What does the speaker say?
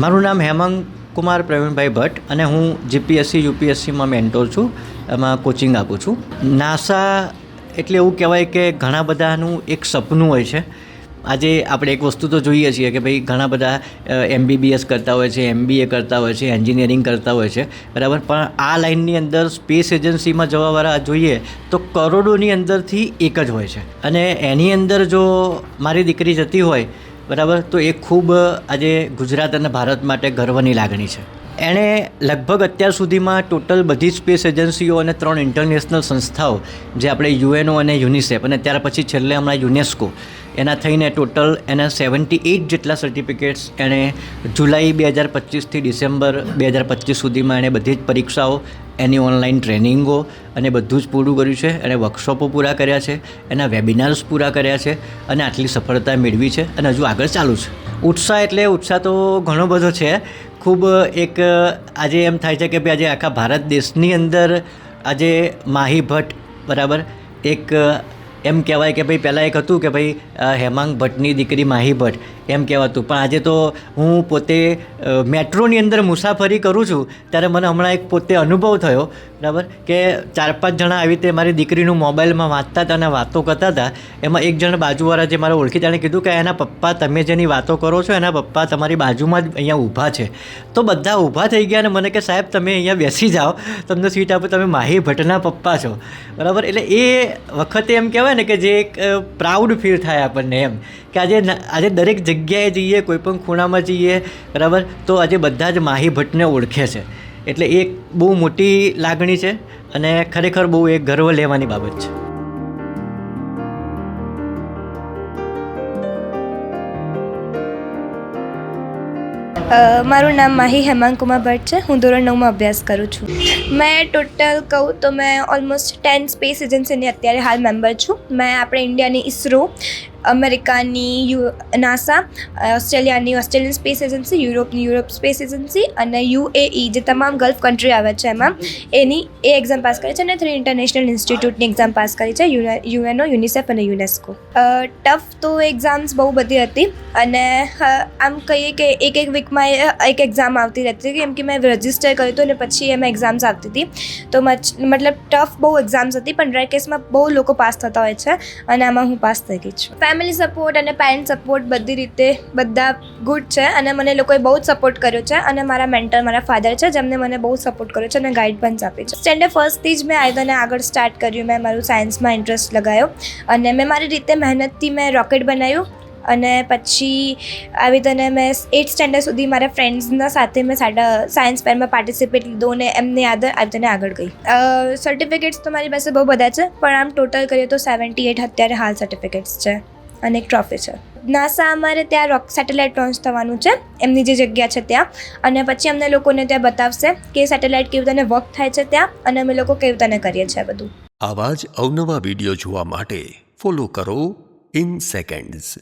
મારું નામ હેમંત કુમાર પ્રવીણભાઈ ભટ્ટ અને હું જીપીએસસી, યુપીએસસીમાં મેન્ટોર છું. એમાં કોચિંગ આપું છું. નાસા એટલે એવું કહેવાય કે ઘણા બધાનું એક સપનું હોય છે. આજે આપણે એક વસ્તુ તો જોઈએ છીએ કે ભાઈ ઘણા બધા એમબીબીએસ કરતા હોય છે એમબીએ કરતા હોય છે, એન્જિનિયરિંગ કરતા હોય છે. બરાબર? પણ આ લાઇનની અંદર સ્પેસ એજન્સીમાં જવાવાળા જોઈએ તો કરોડોની અંદરથી એક જ હોય છે. અને એની અંદર જો મારી દીકરી જતી હોય બરાબર? તો એ ખૂબ આજે ગુજરાત અને ભારત માટે ગર્વની લાગણી છે. એણે લગભગ અત્યાર સુધીમાં ટોટલ બધી જ સ્પેસ એજન્સીઓ અને ત્રણ ઇન્ટરનેશનલ સંસ્થાઓ, જે આપણે યુએનઓ અને યુનિસેફ અને ત્યાર પછી છેલ્લે હમણાં યુનેસ્કો, એના થઈને ટોટલ એના સેવન્ટી એઇટ જેટલા સર્ટિફિકેટ્સ એણે જુલાઈ બે હજાર પચીસથી ડિસેમ્બર બે હજાર પચીસ સુધીમાં એણે બધી જ પરીક્ષાઓ, એની ઓનલાઈન ટ્રેનિંગો અને બધું જ પૂરું કર્યું છે. એણે વર્કશોપો પૂરા કર્યા છે, એના વેબિનાર્સ પૂરા કર્યા છે અને આટલી સફળતા મેળવી છે અને હજુ આગળ ચાલુ છે. ઉત્સાહ એટલે ઉત્સાહ તો ઘણો બધો છે ખૂબ એક, આજે એમ થાય છે કે ભાઈ આજે આખા ભારત દેશની અંદર આજે માહી ભટ્ટ બરાબર? એક એમ કહેવાય કે ભાઈ, પહેલાં એક હતું કે ભાઈ હેમાંગ ભટ્ટની દીકરી માહી ભટ્ટ, એમ કહેવાતું. પણ આજે તો હું પોતે મેટ્રોની અંદર મુસાફરી કરું છું, ત્યારે મને હમણાં એક પોતે અનુભવ થયો, બરાબર, કે ચાર પાંચ જણા આવી રીતે મારી દીકરીનું મોબાઈલમાં વાંચતા હતા અને વાતો કરતા હતા. એમાં એક જણ બાજુવાળા જે મારા ઓળખીતાણે કીધું કે એના પપ્પા તમે જેની વાતો કરો છો, એના પપ્પા તમારી બાજુમાં જ અહીંયા ઊભા છે. તો બધા ઊભા થઈ ગયા અને મને કે, સાહેબ, તમે અહીંયા બેસી જાઓ. તમને સીટ આપો, તમે માહી ભટ્ટના પપ્પા છો. બરાબર, એટલે એ વખતે એમ કહેવાય ને કે જે એક પ્રાઉડ ફીલ થાય આપણને એમ. કે આજે આજે દરેક જગ્યાએ જઈએ, કોઈ પણ ખૂણામાં જઈએ, બરાબર? તો આજે બધા જ માહી ભટ્ટને ઓળખે છે. એટલે એક બહુ મોટી લાગણી છે અને ખરેખર બહુ એક ગર્વ લેવાની બાબત છે. મારું નામ માહી હેમાંકુમા ભટ્ટ છે. હું ધોરણ નવમાં અભ્યાસ કરું છું. મેં ટોટલ કહું તો મેં ઓલમોસ્ટ ટેન સ્પેસ એજન્સીની અત્યારે હાલ મેમ્બર છું. મેં આપણે ઇન્ડિયાની ઇસરો અમેરિકાની યુ, નાસા ઓસ્ટ્રેલિયાની, ઓસ્ટ્રેલિયન સ્પેસ એજન્સી, યુરોપની યુરોપ સ્પેસ એજન્સી અને યુએઈ જે તમામ ગલ્ફ કન્ટ્રી આવે છે એમાં. એની એ એક્ઝામ પાસ કરી છે અને થ્રી ઇન્ટરનેશનલ ઇન્સ્ટિટ્યૂટની એક્ઝામ પાસ કરી છે યુએનઓ, યુનિસેફ અને યુનેસ્કો. ટફ તો એક્ઝામ્સ બહુ બધી હતી અને આમ કહીએ કે એક એક વીકમાં એક એક્ઝામ આવતી રહેતી હતી. કેમ કે મેં રજિસ્ટર કર્યું હતું અને પછી એમાં એક્ઝામ્સ આવતી હતી. તો મતલબ ટફ બહુ એક્ઝામ્સ હતી, પણ ડ્રાય કેસમાં બહુ લોકો પાસ થતા હોય છે અને આમાં હું પાસ થઈ ગઈ છું. ફેમિલી સપોર્ટ અને પેરેન્ટ સપોર્ટ બધી રીતે બધા ગુડ છે અને મને લોકોએ બહુ જ સપોર્ટ કર્યો છે અને મારા મેન્ટર મારા ફાધર છે જેમને મને બહુ સપોર્ટ કર્યો છે અને ગાઈડન્સ આપી છે. સ્ટેન્ડર્ડ ફર્સ્ટથી જ મેં આયુધને આગળ સ્ટાર્ટ કર્યું. મેં મારું સાયન્સમાં ઇન્ટરેસ્ટ લગાવ્યો અને મેં મારી રીતે મહેનતથી મેં રોકેટ બનાવ્યું અને પછી આવી રીતે મેં એઇટ સ્ટેન્ડર્ડ સુધી મારા ફ્રેન્ડ્સના સાથે મેં સાડા સાયન્સ ફેરમાં પાર્ટિસિપેટ લીધો અને એમને યાદ આવી તને આગળ ગઈ. સર્ટિફિકેટ્સ તો મારી પાસે બહુ બધા છે, પણ આમ ટોટલ કરીએ તો સેવન્ટી એટ અત્યારે હાલ સર્ટિફિકેટ્સ છે. અને એક છે. નાસા અમારે ત્યાં રોક સેટેલાઇટ લોન્ચ થવાનું છે. એમની જે જગ્યા છે ત્યાં. અને પછી અમને લોકોને ત્યાં બતાવશે કે સેટેલાઇટ કેવી રીતે વર્ક થાય છે ત્યાં અને અમે લોકો કેવી રીતે કરીએ છીએ બધું. આવા જ અવનવા વીડિયો જોવા માટે ફોલો કરો ઇન સેકન્ડ્સ